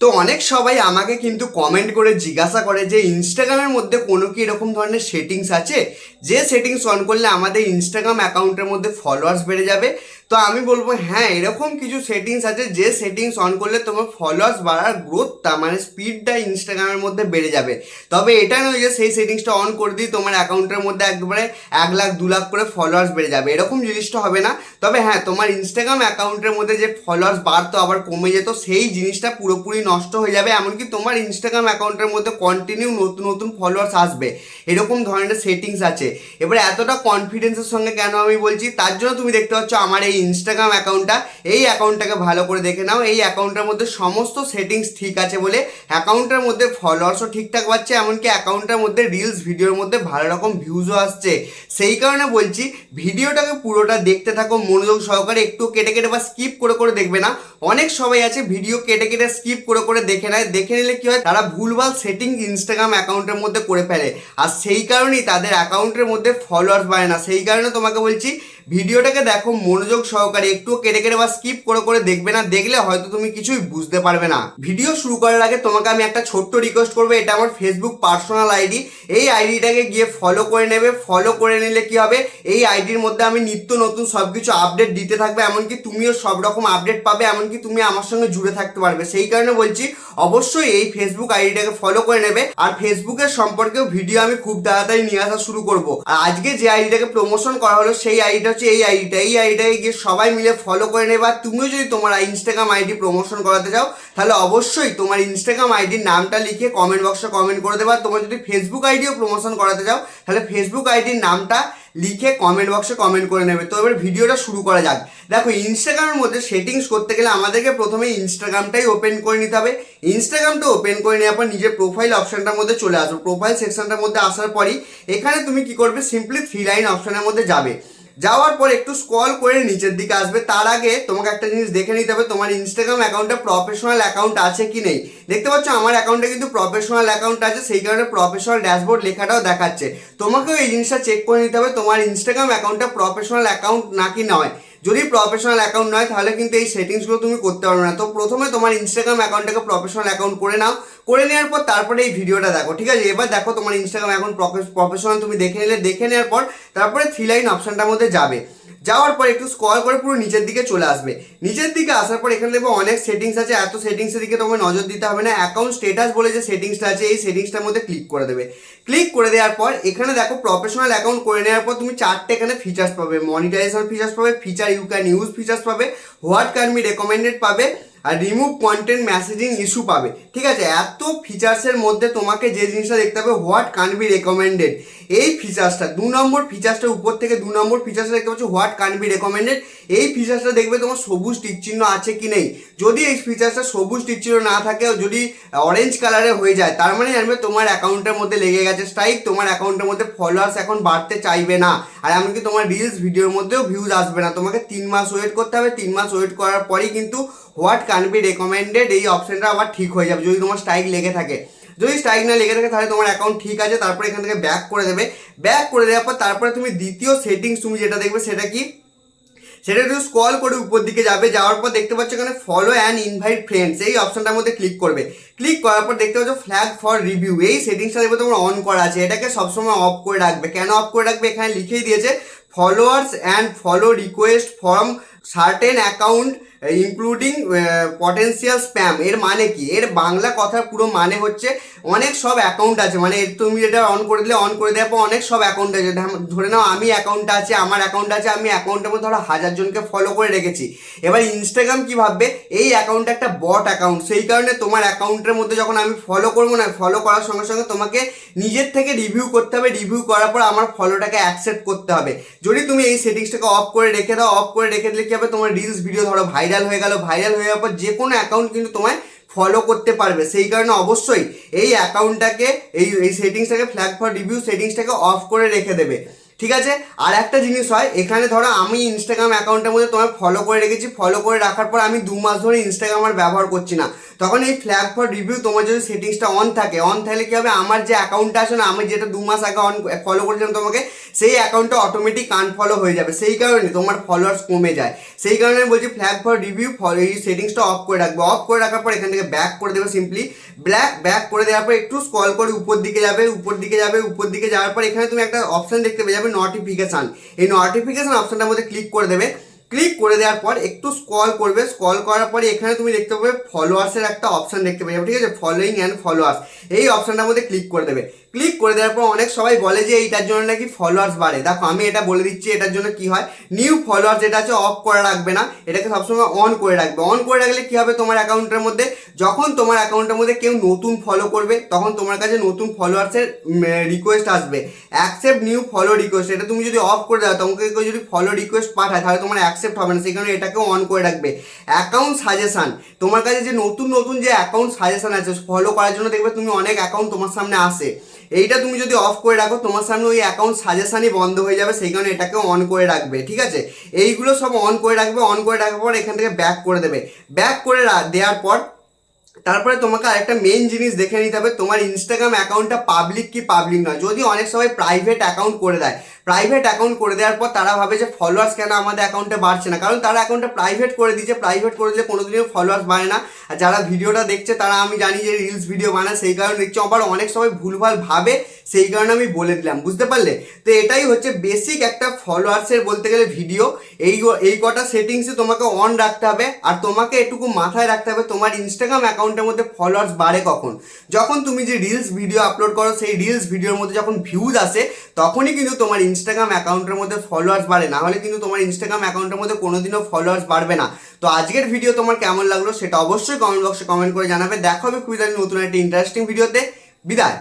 তো অনেক সবাই আমাকে কিন্তু কমেন্ট করে জিজ্ঞাসা করে যে ইনস্টাগ্রামের মধ্যে কোনো কি এরকম ধরনের সেটিংস আছে? যে সেটিংস অন করলে আমাদের ইনস্টাগ্রাম অ্যাকাউন্টের মধ্যে ফলোয়ার্স বেড়ে যাবে। তো আমি বলব হ্যাঁ এরকম কিছু সেটিংস আছে, যে সেটিংস অন করলে তোমার ফলোয়ার্স বাড়ার গ্রোথটা মানে স্পিডটা ইনস্টাগ্রামের মধ্যে বেড়ে যাবে। তবে এটা নয় যে সেই সেটিংসটা অন করে দিই তোমার অ্যাকাউন্টের মধ্যে একবারে এক লাখ, দু লাখ করে ফলোয়ার্স বেড়ে যাবে। এরকম জিনিসটা হবে না। তবে হ্যাঁ তোমার ইনস্টাগ্রাম অ্যাকাউন্টের মধ্যে যে ফলোয়ার্স বাড়তো, আবার কমে যেত, সেই জিনিসটা পুরোপুরি নষ্ট হয়ে যাবে। এমনকি তোমার ইনস্টাগ্রাম অ্যাকাউন্টের মধ্যে কন্টিনিউ নতুন নতুন ফলোয়ার্স আসবে। এরকম ধরনের সেটিংস আছে। এবারে এতটা কনফিডেন্সের সঙ্গে কেন আমি বলছি? তার জন্য তুমি দেখতে পাচ্ছ, আমার এই ইনস্টাগ্রাম অ্যাকাউন্টটা এই অ্যাকাউন্টটাকে ভালো করে দেখে নাও। এই অ্যাকাউন্টের মধ্যে সমস্ত সেটিংস ঠিক আছে বলে অ্যাকাউন্টের মধ্যে ফলোয়ার্সও ঠিকঠাক পাচ্ছে, এমনকি অ্যাকাউন্টের মধ্যে রিলস ভিডিওর মধ্যে ভালো রকম ভিউজও আসছে। সেই কারণে বলছি ভিডিওটাকে পুরোটা দেখতে থাকো, মনোযোগ সহকারে একটু কেটে কেটে বা স্কিপ করে করে দেখবে না। অনেক সবাই আছে ভিডিও কেটে কেটে স্কিপ করে করে দেখে নেয়। দেখে নিলে কি হয়, তারা ভুলভাল সেটিং ইনস্টাগ্রাম অ্যাকাউন্টের মধ্যে করে ফেলে। আর সেই কারণেই তাদের অ্যাকাউন্টের মধ্যে ফলোয়ার্স বাড়ে না। সেই কারণে তোমাকে বলছি ভিডিওটাকে দেখো মনোযোগ সহকারে একটু কেটে কেটে বা স্কিপ করে করে দেখবে না, দেখলে হয়তো তুমি কিছুই বুঝতে পারবে না। ভিডিও শুরু করার আগে তোমাকে আমি একটা ছোট্ট রিকোয়েস্ট করব, এটা আমার ফেসবুক পার্সোনাল আইডি এই আইডিটাকে গিয়ে ফলো করে নেবে ফলো করে নিলে কি হবে? এই আইডির মধ্যে আমি নিত্য নতুন সব কিছু আপডেট দিতে থাকবে, এমনকি তুমিও সব রকম আপডেট পাবে, এমনকি তুমি আমার সঙ্গে জুড়ে থাকতে পারবে। সেই কারণে বলছি, অবশ্যই এই ফেসবুক আইডিটাকে ফলো করে নেবে, আর ফেসবুকের সম্পর্কেও ভিডিও আমি খুব তাড়াতাড়ি নিয়ে আসা শুরু করব। আর আজকে যে আইডিটাকে প্রমোশন করা হলো, সেই আইডিটা হচ্ছে এই আইডিটা, এই আইডিটাকে গিয়ে সবাই মিলে ফলো করে নেবে। তুমিও যদি তোমার ইনস্টাগ্রাম আইডি প্রমোশন করাতে চাও, তাহলে অবশ্যই তোমার ইনস্টাগ্রাম আইডির নামটা লিখে কমেন্ট বক্সে কমেন্ট করে দেবে। তোমার যদি ফেসবুক আইডিও প্রমোশন করাতে চাও, তাহলে ফেসবুক আইডির নামটা লিখে কমেন্ট বক্সে কমেন্ট করে নেবে। তো এবার ভিডিওটা শুরু করা যাক। দেখো ইনস্টাগ্রামের মধ্যে সেটিংস করতে গেলে আমাদেরকে প্রথমে ইনস্টাগ্রামটাই ওপেন করে নিতে হবে। ইনস্টাগ্রামটা ওপেন করে নেওয়ার পর নিজের প্রোফাইল অপশানটার মধ্যে চলে আসবে। প্রোফাইল সেকশনটার মধ্যে আসার পরই এখানে তুমি কি করবে? সিম্পলি থ্রি লাইন অপশানের মধ্যে যাবে। যাওয়ার পর একটু স্ক্রল করে নিচের দিকে আসবে। তার আগে তোমাকে একটা জিনিস দেখে নিতে হবে, তোমার ইনস্টাগ্রাম অ্যাকাউন্টে প্রফেশনাল অ্যাকাউন্ট আছে কি নেই? দেখতে পাচ্ছ আমার অ্যাকাউন্টে কিন্তু প্রফেশনাল অ্যাকাউন্ট আছে, সেই কারণে প্রফেশনাল ড্যাশবোর্ড লেখাটাও দেখাচ্ছে। তোমাকেও এই জিনিসটা চেক করে নিতে হবে, তোমার ইনস্টাগ্রাম অ্যাকাউন্টটা প্রফেশনাল অ্যাকাউন্ট নাকি নয়? যদি প্রফেশনাল অ্যাকাউন্ট নয়, তাহলে কিন্তু এই সেটিংসগুলো তুমি করতে পারবে না। তো প্রথমে তোমার ইনস্টাগ্রাম অ্যাকাউন্টটাকে প্রফেশনাল অ্যাকাউন্ট করে নাও। করে নেওয়ার পর তারপরে এই ভিডিওটা দেখো, ঠিক আছে? এবার দেখো তোমার ইনস্টাগ্রাম অ্যাকাউন্ট প্রফেশনাল তুমি দেখে নিলে। দেখে নেওয়ার পর তারপরে থ্রি লাইন অপশানটার মধ্যে যাবে। যাওয়ার পর একটু স্ক্রল করে পুরো নিচের দিকে চলে আসবে। নিচের দিকে আসার পর এখানে দেখব অনেক সেটিংস আছে, এত সেটিংসের দিকে তোমাকে নজর দিতে হবে না। অ্যাকাউন্ট স্টেটাস বলে যে সেটিংসটা আছে, এই সেটিংসটার মধ্যে ক্লিক করে দেবে। ক্লিক করে দেওয়ার পর এখানে দেখো প্রফেশনাল অ্যাকাউন্ট করে নেওয়ার পর তুমি চারটে এখানে ফিচার্স পাবে। মনিটাইজেশন ফিচার্স পাবে feature you can use features পাবে হোয়াট ক্যান বি রেকমেন্ডেড পাবে, আর রিমুভ কন্টেন্ট মেসেজিং ইস্যু পাবে। ঠিক আছে? এত ফিচার্সের মধ্যে তোমাকে যে জিনিসটা দেখতে হবে হোয়াট কান বি রেকমেন্ডেড এই ফিচার্সটা দু নম্বর ফিচার্সটা উপর থেকে দু নম্বর ফিচার্সটা দেখতে পাচ্ছ হোয়াট কান বি রেকমেন্ডেড এই ফিচার্সটা দেখবে তোমার সবুজ টিক চিহ্ন আছে কি নেই। যদি এই ফিচার্সটা সবুজ টিক চিহ্ন না থাকে যদি অরেঞ্জ কালারে হয়ে যায়, তার মানে জানবে তোমার অ্যাকাউন্টের মধ্যে লেগে গেছে স্ট্রাইক তোমার অ্যাকাউন্টের মধ্যে ফলোয়ার্স এখন বাড়তে চাইবে না। আর এমনকি তোমার রিলস ভিডিওর মধ্যেও ভিউজ আসবে না। তোমাকে তিন মাস ওয়েট করতে হবে, তিন মাস ওয়েট করার পরেই কিন্তু হোয়াট কান বি রেকমেন্ডেড এই অপশনটা আবার ঠিক হয়ে যাবে, যদি তোমার স্ট্রাইক লেগে থাকে। যদি স্ট্রাইক না লেগে থাকে, তাহলে তোমার অ্যাকাউন্ট ঠিক আছে, তারপরে এখান থেকে ব্যাক করে দেবে। ব্যাক করে দেওয়ার পর তারপরে তুমি দ্বিতীয় সেটিংস তুমি যেটা দেখবে, সেটা কি? সেটা একটু স্ক্রল করে উপর দিকে যাবে, যাওয়ার পর দেখতে পাচ্ছ এখানে ফলো অ্যান্ড ইনভাইট ফ্রেন্ডস এই অপশনটার মধ্যে ক্লিক করবে। ক্লিক করার পর দেখতে পাচ্ছ ফ্ল্যাগ ফর রিভিউ এই সেটিংসটা দেখবে তোমার অন করা আছে, এটাকে সবসময় অফ করে রাখবে। কেন অফ করে রাখবে? এখানে লিখেই দিয়েছে followers and follow request from certain account including potential spam এর মানে কি? এর বাংলা কথার পুরো মানে হচ্ছে অনেক সব অ্যাকাউন্ট আছে। মানে তুমি এটা অন করে দিলে অন করে দেওয়ার পর অনেক সব অ্যাকাউন্ট আছে। ধরে নাও আমি অ্যাকাউন্ট আছে, আমার অ্যাকাউন্ট আছে, আমি অ্যাকাউন্টের মধ্যে ধরো হাজার জনকে ফলো করে রেখেছি। এবার ইনস্টাগ্রাম কি ভাববে? এই অ্যাকাউন্টটা একটা বট অ্যাকাউন্ট সেই কারণে তোমার অ্যাকাউন্টের মধ্যে যখন আমি ফলো করব না ফলো করার সঙ্গে সঙ্গে তোমাকে নিজের থেকে রিভিউ করতে হবে। রিভিউ করার পর আমার ফলোটাকে অ্যাকসেপ্ট করতে হবে। যদি তুমি এই সেটিংসটাকে অফ করে রেখে দাও অফ করে রেখে দিলে কি হবে? তোমার রিলস ভিডিও ধরো ভাইরাল হয়ে গেল। ভাইরাল হয়ে যাওয়ার পর যে কোনো অ্যাকাউন্ট কিন্তু তোমায় ফলো করতে পারবে। সেই কারণে অবশ্যই এই অ্যাকাউন্টটাকে এই এই সেটিংসটাকে ফ্ল্যাগ ফর রিভিউ সেটিংসটাকে অফ করে রেখে দেবে। ঠিক আছে? আর একটা জিনিস হয়, এখানে ধরো আমি ইনস্টাগ্রাম অ্যাকাউন্টের মধ্যে তোমায় ফলো করে রেখেছি ফলো করে রাখার পর আমি দু মাস ধরে ইনস্টাগ্রাম আর ব্যবহার করছি না। তখন এই ফ্ল্যাগ ফর রিভিউ তোমার যদি সেটিংসটা অন থাকে অন থাকলে কি হবে? আমার যে অ্যাকাউন্টটা আছে না, আমি যেটা দু মাস আগে অন ফলো করেছিলাম তোমাকে, সেই অ্যাকাউন্টটা অটোমেটিক আনফলো হয়ে যাবে। সেই কারণে তোমার ফলোয়ার্স কমে যায়। সেই কারণে আমি বলছি ফ্ল্যাগ ফর রিভিউ ফলো এই সেটিংসটা অফ করে রাখবে। অফ করে রাখার পর এখান থেকে ব্যাক করে দেবে সিম্পলি ব্ল্যাক ব্যাক করে দেওয়ার পর একটু স্কল করে উপর দিকে যাবে, উপর দিকে যাবে, উপর দিকে যাওয়ার পর এখানে তুমি একটা অপশন দেখতে পেয়ে যাবে নোটিফিকেশান এই নোটিফিকেশান অপশানটার মধ্যে ক্লিক করে দেবে। ক্লিক করে দেওয়ার পর একটু স্কল করবে। স্কল করার পরে এখানে তুমি দেখতে পাবে ফলোয়ার্সের একটা অপশান দেখতে পাবে। যাবে ঠিক আছে? ফলোয়িং অ্যান্ড ফলোয়ার্স এই অপশানটার মধ্যে ক্লিক করে দেবে। ক্লিক করে দেওয়ার পর অনেক সবাই বলে যে এইটার জন্য নাকি ফলোয়ার্স বাড়ে। দেখো, আমি এটা বলে দিচ্ছি, এটার জন্য কি হয়? নিউ ফলোয়ার্স যেটা আছে অফ করে রাখবে না। এটাকে সবসময় অন করে রাখবে। অন করে রাখলে কি হবে তোমার অ্যাকাউন্টের মধ্যে? যখন তোমার অ্যাকাউন্টের মধ্যে কেউ নতুন ফলো করবে, তখন তোমার কাছে নতুন ফলোয়ার্সের রিকোয়েস্ট আসবে। অ্যাকসেপ্ট নিউ ফলো রিকোয়েস্ট এটা তুমি যদি অফ করে দাও তোমাকে কেউ যদি ফলো রিকোয়েস্ট পাঠায়, তাহলে তোমার অ্যাকসেপ্ট হবে না। কারণে এটাকেও অন করে রাখবে। অ্যাকাউন্ট সাজেশান তোমার কাছে যে নতুন নতুন যে অ্যাকাউন্ট সাজেশান আছে ফলো করার জন্য দেখবে তুমি অনেক অ্যাকাউন্ট তোমার সামনে আসে। এইটা তুমি যদি অফ করে রাখো, তোমার সামনে ওই অ্যাকাউন্ট সাজেশানই বন্ধ হয়ে যাবে, সেই কারণে এটাকে অন করে রাখবে, ঠিক আছে? এইগুলো সব অন করে রাখবে অন করে রাখার পর এখান থেকে ব্যাক করে দেবে। ব্যাক করে দেওয়ার পর, তারপরে তোমাকে আরেকটা মেন জিনিস দেখে নিতে হবে, তোমার ইনস্টাগ্রাম অ্যাকাউন্টটা পাবলিক কি পাবলিক নয়। যদি অনেক সময় প্রাইভেট অ্যাকাউন্ট করে দেয় প্রাইভেট অ্যাকাউন্ট করে দেওয়ার পর তারা ভাবে যে ফলোয়ার্স কেন আমাদের অ্যাকাউন্টে বাড়ছে না। কারণ তারা অ্যাকাউন্টটা প্রাইভেট করে দিয়েছে প্রাইভেট করে দিলে কোনো কোনোদিনও ফলোয়ার্স বাড়ে না। আর যারা ভিডিওটা দেখছে, তারা আমি জানি যে রিলস ভিডিও বানায়, সেই কারণে দেখছি। আবার অনেক সময় ভুলভাল ভাবে, সেই কারণে আমি বলে দিলাম, বুঝতে পারলে? তো এটাই হচ্ছে বেসিক একটা ফলোয়ার্সের বলতে গেলে ভিডিও এই এই কটা সেটিংসে তোমাকে অন রাখতে হবে। আর তোমাকে এটুকু মাথায় রাখতে হবে, তোমার ইনস্টাগ্রাম অ্যাকাউন্টের মধ্যে ফলোয়ার্স বাড়ে কখন? যখন তুমি যে রিলস ভিডিও আপলোড করো, সেই রিলস ভিডিওর মধ্যে যখন ভিউজ আসে, তখনই কিন্তু তোমার ইনস্টাগ্রাম অ্যাকাউন্টের মধ্যে ফলোয়ার্স বাড়ে না হলে কিন্তু তোমার ইনস্টাগ্রাম অ্যাকাউন্টের মধ্যে কোনোদিনও ফলোয়ার্স বাড়বে না। তো আজকের ভিডিও তোমার কেমন লাগল সেটা অবশ্যই কমেন্ট বক্সে কমেন্ট করে জানাবে। দেখা হবে খুবই নতুন একটা ইন্টারেস্টিং ভিডিওতে বিদায়।